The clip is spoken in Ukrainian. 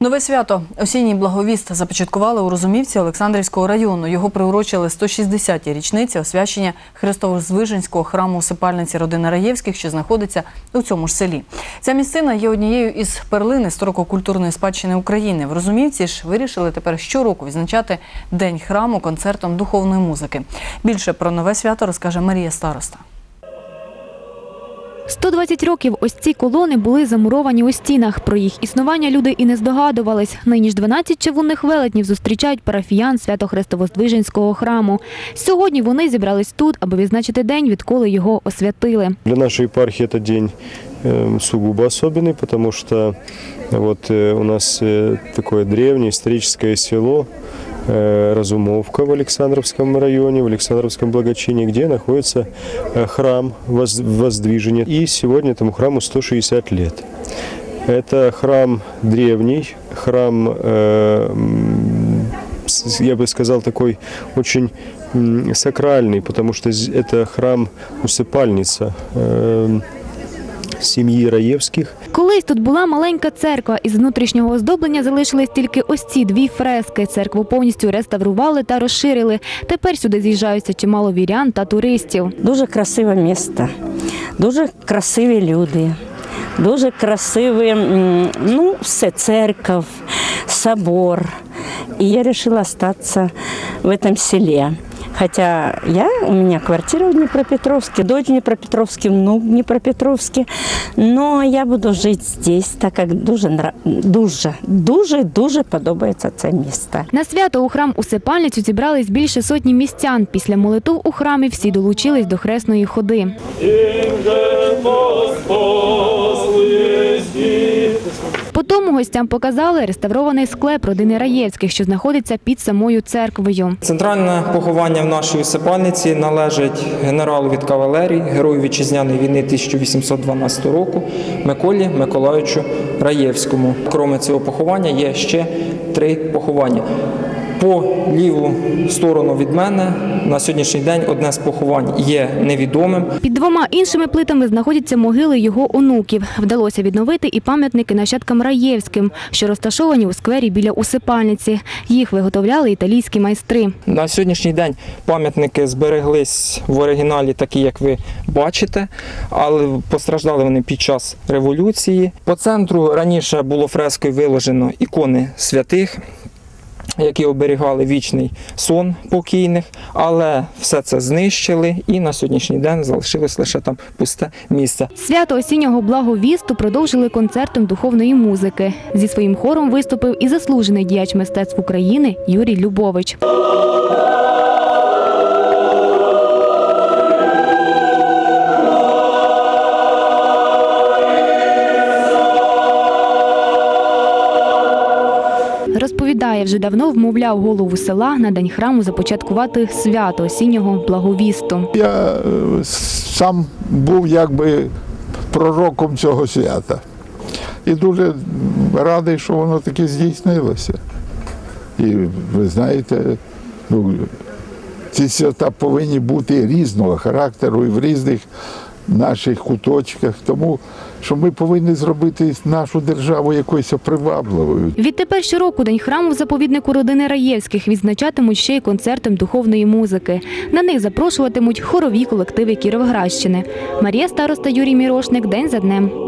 Нове свято осінній благовіст започаткували у Розумівці Олександрівського району. Його приурочили 160-й річниці освячення Христово-Звиженського храму усипальниці родини Раєвських, що знаходиться у цьому ж селі. Ця місцина є однією із перлин історико-культурної спадщини України. В Розумівці ж вирішили тепер щороку відзначати День храму концертом духовної музики. Більше про нове свято розкаже Марія Староста. 120 років ось ці колони були замуровані у стінах. Про їх існування люди і не здогадувались. Нині ж 12 чавунних велетнів зустрічають парафіян Свято-Христово-Здвиженського храму. Сьогодні вони зібрались тут, аби відзначити день, відколи його освятили. Для нашей епархии этот день э, сугубо особенный, потому что вот э, у нас э, такое древнее историческое село э, Разумовка в Александровском районе, в Александровском благочине, где находится э, храм воз- Воздвижения. И сегодня этому храму 160 лет. Это храм древний, храм, э, м, с- я бы сказал, такой очень м, сакральный, потому что з- это храм усыпальница э, семьи Раевских. Колись тут була маленька церква. Із внутрішнього оздоблення залишились тільки ось ці дві фрески. Церкву повністю реставрували та розширили. Тепер сюди з'їжджаються чимало вірян та туристів. Дуже красиве місто, дуже красиві люди, дуже красиві, ну, все, церковь, собор. І я вирішила остатися в цьому селі. Хотя я, у меня квартира в Днепропетровске, дочь в Днепропетровске, внук в Днепропетровске, но я буду жити здесь, так як дуже, дуже, дуже, дуже подобається це місто. На свято у храм Усипальницю зібрались більше сотні містян. Після молитв у храмі всі долучились до хресної ходи. Потім гостям показали реставрований склеп родини Раєвських, що знаходиться під самою церквою. Центральне поховання в нашій усипальниці належить генералу від кавалерії, герою вітчизняної війни 1812 року Миколі Миколаївичу Раєвському. Кроме цього поховання є ще три поховання. По ліву сторону від мене на сьогоднішній день одне з поховань є невідомим. Під двома іншими плитами знаходяться могили його онуків. Вдалося відновити і пам'ятники нащадкам Раєвським, що розташовані у сквері біля усипальниці. Їх виготовляли італійські майстри. На сьогоднішній день пам'ятники збереглись в оригіналі, такі як ви бачите, але постраждали вони під час революції. По центру раніше було фрескою виложено ікони святих. Які оберігали вічний сон покійних, але все це знищили, і на сьогоднішній день залишилось лише там пусте місце. Свято осіннього благовісту продовжили концертом духовної музики. Зі своїм хором виступив і заслужений діяч мистецтв України Юрій Любович. Розповідає, вже давно вмовляв голову села на день храму започаткувати свято осіннього благовісту. Я е, сам був якби пророком цього свята. І дуже радий, що воно таки здійснилося. І ви знаєте, ну, ці свята повинні бути різного характеру і в різних наших куточках. Тому що ми повинні зробити нашу державу якоюсь привабливою. Відтепер щороку День храму в заповіднику родини Раєвських відзначатимуть ще й концертом духовної музики. На них запрошуватимуть хорові колективи Кіровоградщини. Марія Староста, Юрій Мірошник. День за днем.